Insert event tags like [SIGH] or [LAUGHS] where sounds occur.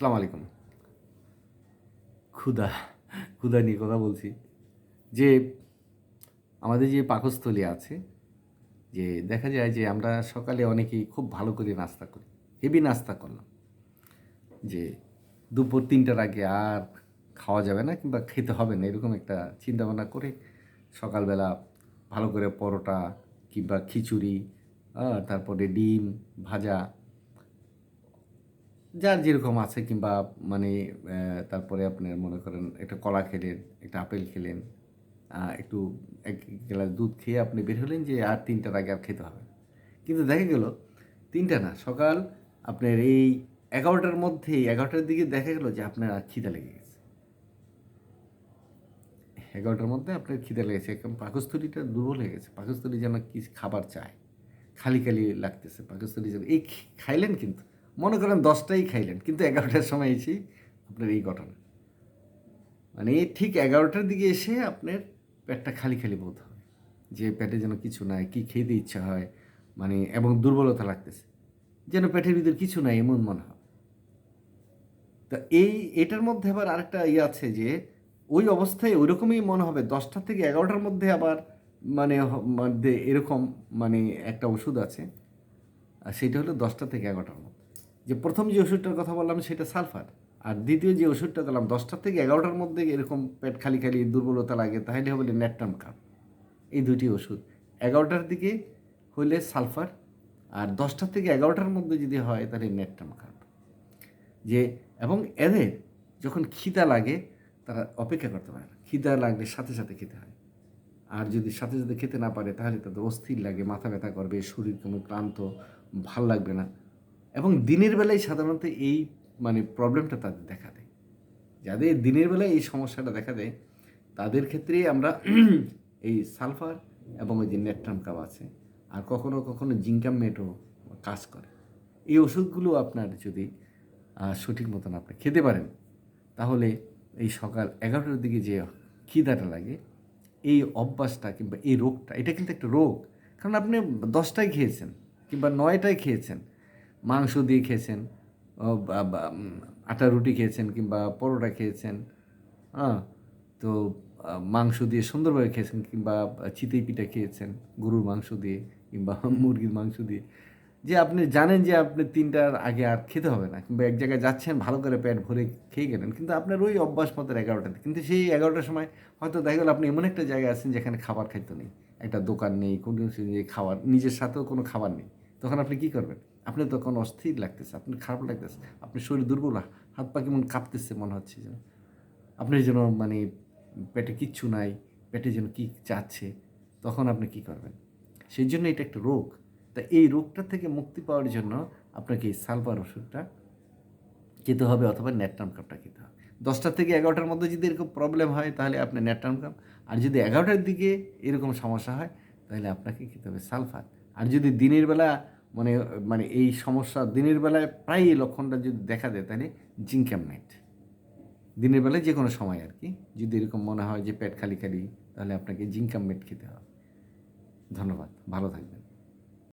আসসালামু আলাইকুম। ক্ষুদা ক্ষুদা নিয়ে কথা বলছি। যে আমাদের যে পাকস্থলী আছে, যে দেখা যায় যে আমরা সকালে অনেকেই খুব ভালো করে নাস্তা করি, হেভি নাস্তা করলাম। যে দুপুর তিনটার আগে আর খাওয়া যাবে না কিংবা খেতে হবে না, এরকম একটা চিন্তা ভাবনা করে সকালবেলা ভালো করে পরোটা কিংবা খিচুড়ি তারপরে ডিম ভাজা যার যেরকম আছে কিংবা মানে তারপরে আপনার মনে করেন একটা কলা খেলেন, একটা আপেল খেলেন একটু এক গ্লাস দুধ খেয়ে আপনি বের হলেন যে আর তিনটার আগে আর খেতে হবে। কিন্তু দেখা গেল, তিনটা না, সকাল আপনার এই এগারোটার মধ্যেই, এগারোটার দিকে দেখা গেল যে আপনার আর খিদা লেগে গেছে। এগারোটার মধ্যে আপনার খিদে লেগেছে, একদম পাকস্থলীটা দুর্বল হয়ে গেছে, পাকস্থলী যেন কি খাবার চায়, খালি খালি লাগতেছে, পাকস্থলী যেন, এই খাইলেন কিন্তু। মনে করেন দশটাই খাইলেন, কিন্তু এগারোটার সময় এসেই আপনার এই ঘটনা মানে ঠিক এগারোটার দিকে এসে আপনার পেটটা খালি খালি বোধ হয়, যে পেটে যেন কিছু নাই, কি খেতে ইচ্ছা হয় মানে এবং দুর্বলতা লাগতেছে, যেন পেটের ভিতর কিছু নাই এমন মনে হয়। তা এই, এটার মধ্যে আবার আরেকটা ইয়ে আছে যে, ওই অবস্থায় ওইরকমই মনে হবে, দশটা থেকে এগারোটার মধ্যে আবার মানে মধ্যে এরকম মানে একটা ওষুধ আছে, আর সেটা হলো দশটা থেকে এগারোটার মধ্যে। যে প্রথম যে ওষুধটার কথা বললাম সেটা সালফার। আর দ্বিতীয় যে ওষুধটা দিলাম দশটা থেকে এগারোটার মধ্যে এরকম পেট খালি খালি দুর্বলতা লাগে, তাহলে হবে ন্যাট্রাম কাপ। এই দুটি ওষুধ। এগারোটার দিকে হইলে সালফার, আর দশটা থেকে এগারোটার মধ্যে যদি হয়, তাহলে ন্যাট্রাম কাপ। যে, এবং এদের যখন খিদা লাগে, তারা অপেক্ষা করতে পারে না। খিদা লাগলে সাথে সাথে খেতে হয়। আর যদি সাথে সাথে খেতে না পারে, তাহলে তাদের অস্থির লাগে, মাথা ব্যথা করবে, শরীর কেমন ক্লান্ত, ভালো লাগবে না। এবং দিনের বেলায় সাধারণত এই মানে প্রবলেমটা তাদের দেখা দেয়। যাদের দিনের বেলায় এই সমস্যাটা দেখা দেয়, তাদের ক্ষেত্রে আমরা [CLEARS THROAT] এই সালফার এবং ওই যে নেট্রাম কাপ আছে, আর কখনো কখনো জিঙ্কাম মেটও কাজ করে। এই ওষুধগুলো আপনার যদি সঠিক মতন আপনি খেতে পারেন, তাহলে এই সকাল এগারোটার দিকে যে খিদাটা লাগে, এই অভ্যাসটা কিংবা এই রোগটা, এটা কিন্তু একটা রোগ। কারণ আপনি দশটায় খেয়েছেন কিংবা নয়টায় খেয়েছেন মাংস দিয়ে খেয়েছেন আটা রুটি খেয়েছেন কিংবা পরোটা খেয়েছেন হ্যাঁ তো মাংস দিয়ে সুন্দরভাবে খেয়েছেন কিংবা চিতই পিঠা খেয়েছেন, গরুর মাংস দিয়ে কিংবা [LAUGHS] মুরগির মাংস দিয়ে। যে আপনি জানেন যে আপনি তিনটার আগে আর খেতে হবে না, কিংবা এক জায়গায় যাচ্ছেন, ভালো করে পেট ভরে খেয়ে গেলেন, কিন্তু আপনার ওই অভ্যাস মতো এগারোটাতে কিন্তু সেই এগারোটার সময় হয়তো দেখা গেল আপনি এমন একটা জায়গায় আছেন যেখানে খাবার খাইতে নেই, একটা দোকান নেই, কোনো খাবার নিজের সাথেও কোনো খাবার নেই। তখন আপনি কি করবেন? আপনি তখন অস্থির লাগতেছে, আপনার খারাপ লাগতেছে, আপনার শরীর দুর্বল, হাত পা কেমন কাঁপতেছে মনে হচ্ছে যেন। আপনার যেন মানে পেটে কিচ্ছু নাই, পেটে যেন কী চাচ্ছে তখন আপনি কি করবেন? সেই জন্য এটা একটা রোগ। তা এই রোগটা থেকে মুক্তি পাওয়ার জন্য আপনাকে এই সালফার ওষুধটা খেতে হবে অথবা ন্যাট্রাম কাপটা খেতে হবে। দশটা থেকে এগারোটার মধ্যে যদি এরকম প্রবলেম হয়, তাহলে আপনি ন্যাট্রাম কাপ আর যদি এগারোটার দিকে এরকম সমস্যা হয়, তাহলে আপনাকে খেতে হবে সালফার। আর যদি দিনের বেলা মানে মানে এই সমস্যা দিনের বেলায় প্রায় এই লক্ষণটা যদি দেখা দেয় তাহলে জিঙ্ক্যামনেট দিনের বেলায় যে কোনো সময় আর কি। যদি এরকম মনে হয় যে পেট খালি খালি, তাহলে আপনাকে জিঙ্কাম মেট খেতে হবে। ধন্যবাদ। ভালো থাকবেন।